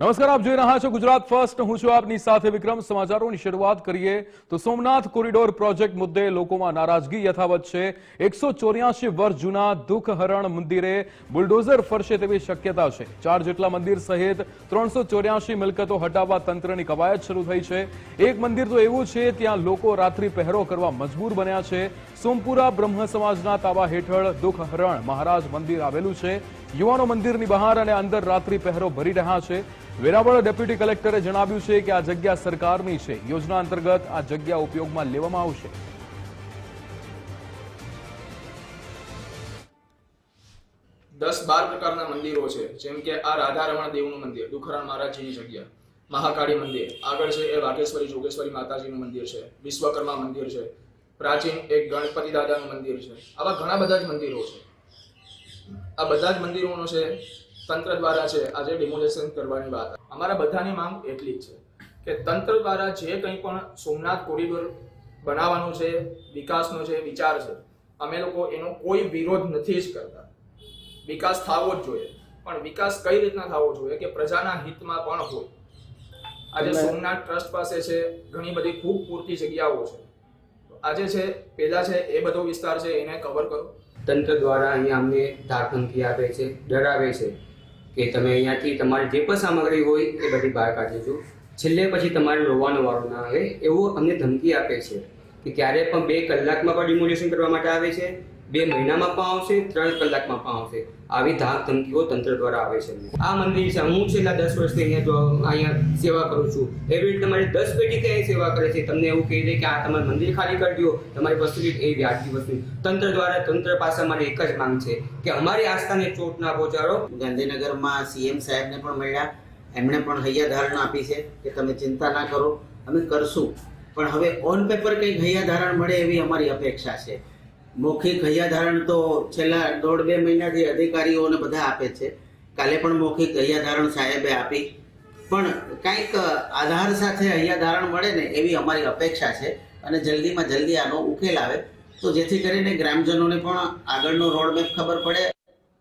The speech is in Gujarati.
નમસ્કાર, આપ જોઈ રહ્યા છો ગુજરાત ફર્સ્ટ. હું છું આપની સાથે વિક્રમ. સમાચારોની શરૂઆત કરીએ તો સોમનાથ કોરિડોર પ્રોજેક્ટ મુદ્દે લોકોમાં નારાજગી યથાવત છે. એકસો ચોર્યાસી વર્ષ જૂના દુઃખ હરણ મંદિરે બુલડોઝર ફરશે તેવી શક્યતા છે. ચાર જેટલા મંદિર સહિત ત્રણસો ચોર્યાસી મિલકતો હટાવવા તંત્રની કવાયત શરૂ થઈ છે. એક મંદિર તો એવું છે, ત્યાં લોકો રાત્રિ પહેરો કરવા મજબૂર બન્યા છે. સોમપુરા બ્રહ્મ સમાજના તાબા હેઠળ દુઃખ હરણ મહારાજ મંદિર આવેલું છે. યુવાનો મંદિરની બહાર અને અંદર રાત્રિ પહેરો ભરી રહ્યા છે. વેરાવળ ડેપ્યુટી કલેક્ટરે જણાવ્યું છે કે આ જગ્યા સરકારની છે. યોજના અંતર્ગત આ જગ્યા ઉપયોગમાં લેવામાં આવશે. દસ બાર પ્રકારના મંદિરો છે. જેમ કે આ રાધારમણ દેવનું મંદિર, દુખરાણ મહારાજજીની જગ્યા, મહાકાળી મંદિર, આગળ છે એ વાઘેશ્વરી, જોગેશ્વરી માતાજીનું મંદિર છે, વિશ્વકર્મા મંદિર છે, પ્રાચીન એક ગણપતિ દાદાનું મંદિર છે. આવા ઘણા બધા જ મંદિરો છે. આ બધા જ મંદિરોનો છે તંત્ર દ્વારા છે આજે ડિમોલેશન કરવાની વાત. અમારા બધાની માંગ એટલી જ છે કે તંત્ર દ્વારા જે કંઈ પણ સોમનાથ કોરિડોર બનાવવાનો છે વિકાસનો છે વિચાર છે અમે લોકો એનો કોઈ વિરોધ નથી જ કરતા. વિકાસ થવો જ જોઈએ. પણ વિકાસ કઈ રીતના થવો જોઈએ કે પ્રજાના હિતમાં પણ હોય? આજે સોમનાથ ટ્રસ્ટ પાસે છે ઘણી બધી ખૂબ પૂરતી જગ્યાઓ છે. આજે છે પેલા છે એ બધો વિસ્તાર છે એને કવર કરો. તંત્ર દ્વારા અહીંયા અમને ધાકધમકી આપે છે, ડરાવે છે કે તમે અહીંયાથી તમારી જે પણ સામગ્રી હોય એ બધી બહાર કાઢી દેજો છેલ્લે પછી તમારે રોવાનો વારો ના આવે એવું અમને ધમકી આપે છે કે ક્યારે પણ બે કલાકમાં પણ ડિમોલેશન કરવા માટે આવે છે બે મહિનામાં પણ આવશે, ત્રણ કલાકમાં પણ આવશે. આવી ધાક ધમકીઓ તંત્ર દ્વારા આવે છે. આ મંદિર છે. હું છેલ્લા દસ વર્ષથી અહીંયા જો, અહીંયા સેવા કરું છું. એવી રીતે તમારી દસ પેઢી ત્યાં સેવા કરે છે. તમને એવું કહી દે કે આ તમારું મંદિર ખાલી કરી દો તમારી વસ્તુ એ વ્યાજી વસ્તુ. તંત્ર દ્વારા, તંત્ર પાસે અમારી એક જ માંગ છે કે અમારી આસ્થાને ચોટ ના પહોંચાડો. ગાંધીનગરમાં સીએમ સાહેબને પણ મળ્યા. એમણે પણ હૈયાધારણા આપી છે કે તમે ચિંતા ના કરો. અમે કરશું. પણ હવે ઓન પેપર કંઈક હૈયાધારણ મળે એવી અમારી અપેક્ષા છે. મૌખિક હૈયાધારણ તો છેલ્લા દોઢ બે મહિનાથી અધિકારીઓને બધા આપે છે. કાલે પણ મૌખિક હૈયાધારણ સાહેબે આપી. પણ કાંઈક આધાર સાથે હૈયાધારણ મળે ને એવી અમારી અપેક્ષા છે અને જલ્દીમાં જલ્દી આનો ઉકેલ આવે. તો જેથી કરીને ગ્રામજનોને પણ આગળનો રોડમેપ ખબર પડે.